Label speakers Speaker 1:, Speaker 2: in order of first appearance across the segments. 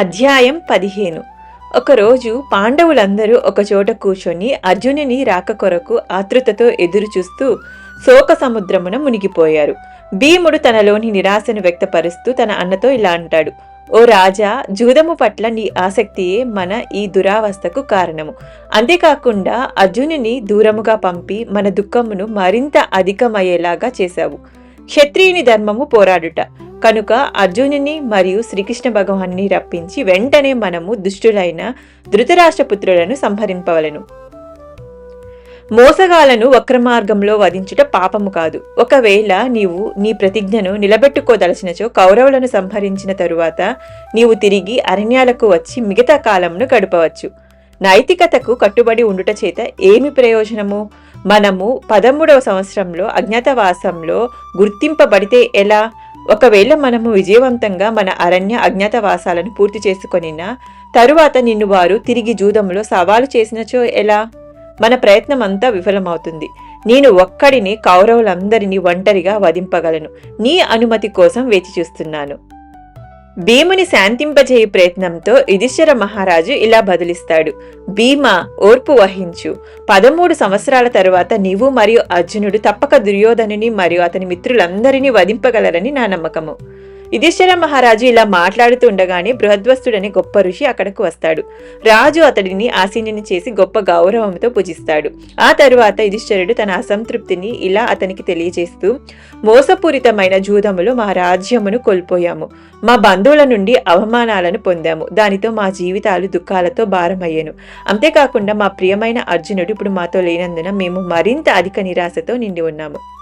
Speaker 1: అధ్యాయం పదిహేను. ఒకరోజు పాండవులందరూ ఒకచోట కూర్చొని అర్జునుని రాక కొరకు ఆతృతతో ఎదురుచూస్తూ శోక సముద్రమున మునిగిపోయారు. భీముడు తనలోని నిరాశను వ్యక్తపరుస్తూ తన అన్నతో ఇలా అంటాడు ఓ రాజా జూదము పట్ల నీ ఆసక్తియే మన ఈ దురావస్థకు కారణము. అంతేకాకుండా అర్జునుని దూరముగా పంపి మన దుఃఖమును మరింత అధికమయ్యేలాగా చేశావు. క్షత్రియుని ధర్మము పోరాడుట. కనుక అర్జునుని మరియు శ్రీకృష్ణ భగవాన్ని రప్పించి వెంటనే మనము దుష్టులైన ధృతరాష్ట్రపుత్రులను సంహరింపవలెను. మోసగాలను వక్రమార్గంలో వధించుట పాపము కాదు. ఒకవేళ నీవు నీ ప్రతిజ్ఞను నిలబెట్టుకోదలచినచో కౌరవులను సంహరించిన తరువాత నీవు తిరిగి అరణ్యాలకు వచ్చి మిగతా కాలంను గడపవచ్చు. నైతికతకు కట్టుబడి ఉండుట చేత ఏమి ప్రయోజనము? మనము పదమూడవ సంవత్సరంలో అజ్ఞాతవాసంలో గుర్తింపబడితే ఎలా? ఒకవేళ మనము విజయవంతంగా మన అరణ్య అజ్ఞాతవాసాలను పూర్తి చేసుకొనినా తరువాత నిన్ను వారు తిరిగి జూదంలో సవాలు చేసినచో ఎలా? మన ప్రయత్నం అంతా విఫలమవుతుంది. నేను ఒక్కడిని కౌరవులందరినీ ఒంటరిగా వధింపగలను. నీ అనుమతి కోసం వేచి చూస్తున్నాను. భీముని శాంతింపజేయ ప్రయత్నంతో యుధిష్ఠిర మహారాజు ఇలా బదులిస్తాడు. భీమ ఓర్పు వహించు. పదమూడు సంవత్సరాల తరువాత నీవు మరియు అర్జునుడు తప్పక దుర్యోధనుని మరియు అతని మిత్రులందరినీ వధింపగలరని నా నమ్మకము. యుధిష్ఠిర మహారాజు ఇలా మాట్లాడుతూ ఉండగానే బృహద్వస్తుడని గొప్ప ఋషి అక్కడకు వస్తాడు. రాజు అతడిని ఆసీనుని చేసి గొప్ప గౌరవంతో పూజిస్తాడు. ఆ తరువాత యుధిష్ఠిరుడు తన అసంతృప్తిని ఇలా అతనికి తెలియజేస్తూ మోసపూరితమైన జూదములో మా రాజ్యమును కోల్పోయాము. మా బంధువుల నుండి అవమానాలను పొందాము. దానితో మా జీవితాలు దుఃఖాలతో భారమయ్యాను. అంతేకాకుండా మా ప్రియమైన అర్జునుడు ఇప్పుడు మాతో లేనందున మేము మరింత అధిక నిరాశతో నిండి ఉన్నాము.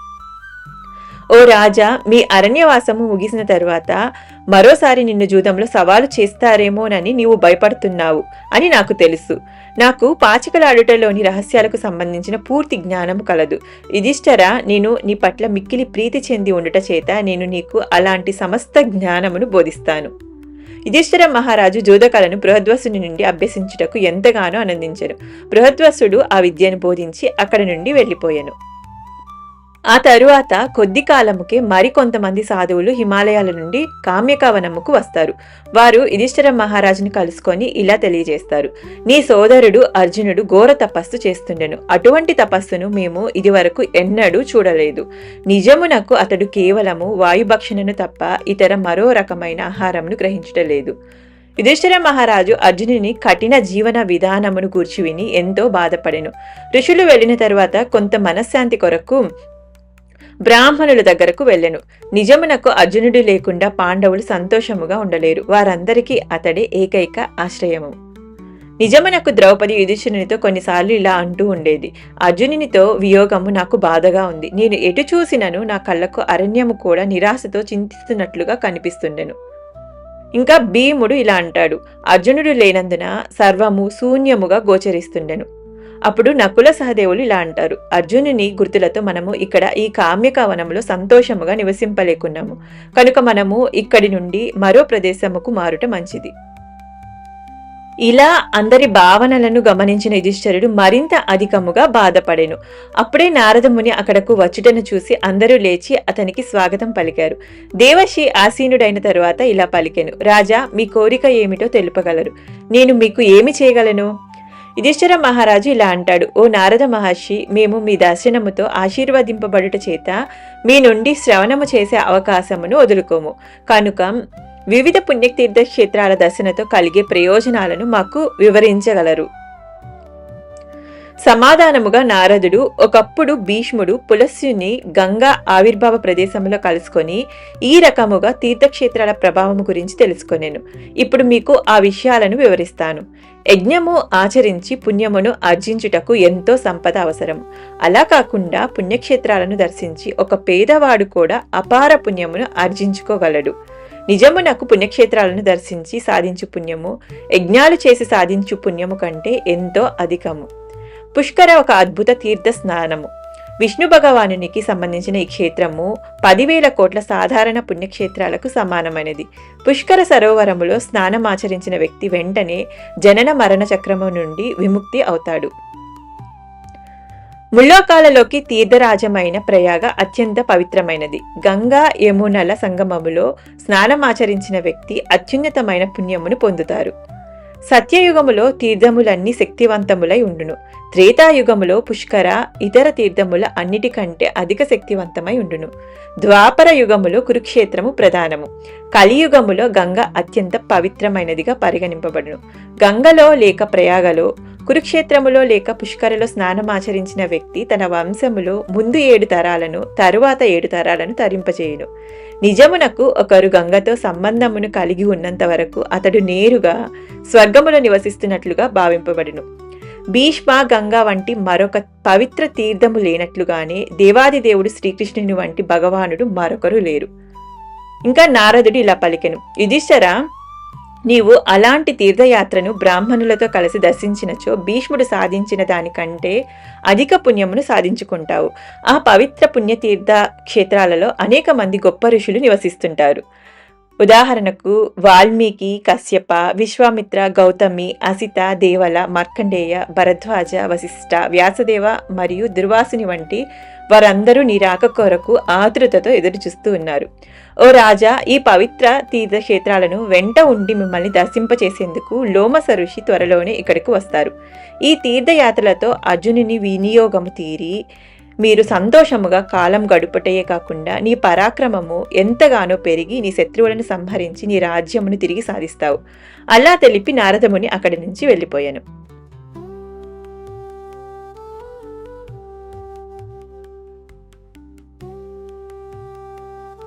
Speaker 1: ఓ రాజా మీ అరణ్యవాసము ముగిసిన తరువాత మరోసారి నిన్ను జూదంలో సవాలు చేస్తారేమోనని నీవు భయపడుతున్నావు అని నాకు తెలుసు. నాకు పాచికలాడుటలోని రహస్యాలకు సంబంధించిన పూర్తి జ్ఞానం కలదు. యుధిష్ఠర నేను నీ పట్ల మిక్కిలి ప్రీతి చెంది ఉండుట చేత నేను నీకు అలాంటి సమస్త జ్ఞానమును బోధిస్తాను. యుధిష్ఠిర మహారాజు జోదకలను బృహద్వసుని నుండి అభ్యసించుటకు ఎంతగానో ఆనందించను. బృహద్వసుడు ఆ విద్యను బోధించి అక్కడి నుండి వెళ్ళిపోయాను. ఆ తరువాత కొద్ది కాలముకే మరికొంతమంది సాధువులు హిమాలయాల నుండి కామ్యకవనముకు వస్తారు. వారు యుధిష్ఠిర మహారాజుని కలుసుకొని ఇలా తెలియజేస్తారు. నీ సోదరుడు అర్జునుడు ఘోర తపస్సు చేస్తుండెను. అటువంటి తపస్సును మేము ఇదివరకు ఎన్నడూ చూడలేదు. నిజమునకు అతడు కేవలము వాయుభక్షణను తప్ప ఇతర మరో రకమైన ఆహారమును గ్రహించటలేదు యుధిష్ఠిర మహారాజు అర్జునుని కఠిన జీవన విధానమును గూర్చి విని ఎంతో బాధపడెను. ఋషులు వెళ్ళిన తరువాత కొంత మనశ్శాంతి కొరకు బ్రాహ్మణుల దగ్గరకు వెళ్ళెను. నిజమునకు అర్జునుడు లేకుండా పాండవులు సంతోషముగా ఉండలేరు. వారందరికీ అతడే ఏకైక ఆశ్రయము. నిజమునకు ద్రౌపది యుధిష్ఠునితో కొన్నిసార్లు ఇలా అంటూ ఉండేది. అర్జునునితో వియోగము నాకు బాధగా ఉంది. నేను ఎటు చూసినను నా కళ్ళకు అరణ్యము కూడా నిరాశతో చింతిస్తున్నట్లుగా కనిపిస్తుండెను. ఇంకా భీముడు ఇలా అంటాడు. అర్జునుడు లేనందున సర్వము శూన్యముగా గోచరిస్తుండెను. అప్పుడు నకుల సహదేవులు ఇలా అంటారు అర్జునుని గుర్తులతో మనము ఇక్కడ ఈ కామ్యకవనంలో సంతోషముగా నివసింపలేకున్నాము. కనుక మనము ఇక్కడి నుండి మరో ప్రదేశముకు మారుట మంచిది. ఇలా అందరి భావనలను గమనించిన యుధిష్ఠరుడు మరింత అధికముగా బాధపడెను. అప్పుడే నారదముని అక్కడకు వచ్చుటను చూసి అందరూ లేచి అతనికి స్వాగతం పలికారు. దేవశ్రీ ఆసీనుడైన తరువాత ఇలా పలికెను రాజా మీ కోరిక ఏమిటో తెలుపగలరు. నేను మీకు ఏమి చేయగలను? యుధిష్ఠిర మహారాజు ఇలా అంటాడు ఓ నారద మహర్షి మేము మీ దర్శనముతో ఆశీర్వదింపబడుట చేత మీ నుండి శ్రవణము చేసే అవకాశమును వదులుకోము. కనుక వివిధ పుణ్యతీర్థ క్షేత్రాల దర్శనతో కలిగే ప్రయోజనాలను మాకు వివరించగలరు. సమాధానముగా నారదుడు ఒకప్పుడు భీష్ముడు పులస్యుని గంగా ఆవిర్భావ ప్రదేశంలో కలుసుకొని ఈ రకముగా తీర్థక్షేత్రాల ప్రభావం గురించి తెలుసుకొనేను. ఇప్పుడు మీకు ఆ విషయాలను వివరిస్తాను. యజ్ఞము ఆచరించి పుణ్యమును ఆర్జించుటకు ఎంతో సంపద అవసరం అలా కాకుండా పుణ్యక్షేత్రాలను దర్శించి ఒక పేదవాడు కూడా అపార పుణ్యమును ఆర్జించుకోగలడు నిజమునకు పుణ్యక్షేత్రాలను దర్శించి సాధించు పుణ్యము యజ్ఞాలు చేసి సాధించు పుణ్యము కంటే ఎంతో అధికము. పుష్కర ఒక అద్భుత తీర్థ స్నానము విష్ణు భగవానునికి సంబంధించిన ఈ క్షేత్రము పదివేల కోట్ల సాధారణ పుణ్యక్షేత్రాలకు సమానమైనది. పుష్కర సరోవరములో స్నానం ఆచరించిన వ్యక్తి వెంటనే జనన మరణ చక్రము నుండి విముక్తి అవుతాడు. ముల్లోకాలలోకి తీర్థరాజమైన ప్రయాగ అత్యంత పవిత్రమైనది. గంగా యమునల సంగమములో స్నానమాచరించిన వ్యక్తి అత్యున్నతమైన పుణ్యమును పొందుతారు. సత్యయుగములో తీర్థములన్నీ శక్తివంతములై ఉండును. త్రేతాయుగములో పుష్కర ఇతర తీర్థముల అన్నిటికంటే అధిక శక్తివంతమై ఉండును. ద్వాపర యుగములో కురుక్షేత్రము ప్రధానము. కలియుగములో గంగ అత్యంత పవిత్రమైనదిగా పరిగణింపబడును. గంగలో లేక ప్రయాగలో కురుక్షేత్రములో లేక పుష్కరలో స్నానమాచరించిన వ్యక్తి తన వంశములో ముందు ఏడు తరాలను తరువాత ఏడు తరాలను తరింపజేయును నిజమునకు ఒకరు గంగతో సంబంధమును కలిగి ఉన్నంత వరకు అతడు నేరుగా స్వర్గములో నివసిస్తున్నట్లుగా భావింపబడును. భీష్మ గంగా వంటి మరొక పవిత్ర తీర్థము లేనట్లుగానే దేవాది దేవుడు శ్రీకృష్ణుని వంటి భగవానుడు మరొకరు లేరు. ఇంకా నారదుడు ఇలా పలికెను. యుధిష్ఠరా నీవు అలాంటి తీర్థయాత్రను బ్రాహ్మణులతో కలిసి దర్శించినచో భీష్ముడు సాధించిన దానికంటే అధిక పుణ్యమును సాధించుకుంటావు. ఆ పవిత్ర పుణ్యతీర్థ క్షేత్రాలలో అనేక మంది గొప్ప ఋషులు నివసిస్తుంటారు. ఉదాహరణకు వాల్మీకి కశ్యప విశ్వామిత్ర గౌతమి అసిత దేవల మార్కండేయ భరద్వాజ వశిష్ఠ వ్యాసదేవ మరియు దుర్వాసుని వంటి వారందరూ నీ రాక కొరకు ఆతృతతో ఎదురుచూస్తూ ఉన్నారు. ఓ రాజా ఈ పవిత్ర తీర్థక్షేత్రాలను వెంట ఉండి మిమ్మల్ని దర్శింపచేసేందుకు లోమస ఋషి త్వరలోనే ఇక్కడికి వస్తారు. ఈ తీర్థయాత్రలతో అర్జునుని వినియోగము తీరి మీరు సంతోషముగా కాలం గడుపుటయే కాకుండా నీ పరాక్రమము ఎంతగానో పెరిగి నీ శత్రువులను సంహరించి నీ రాజ్యమును తిరిగి సాధిస్తావు. అలా తెలిపి నారదముని అక్కడి నుంచి వెళ్ళిపోయాను.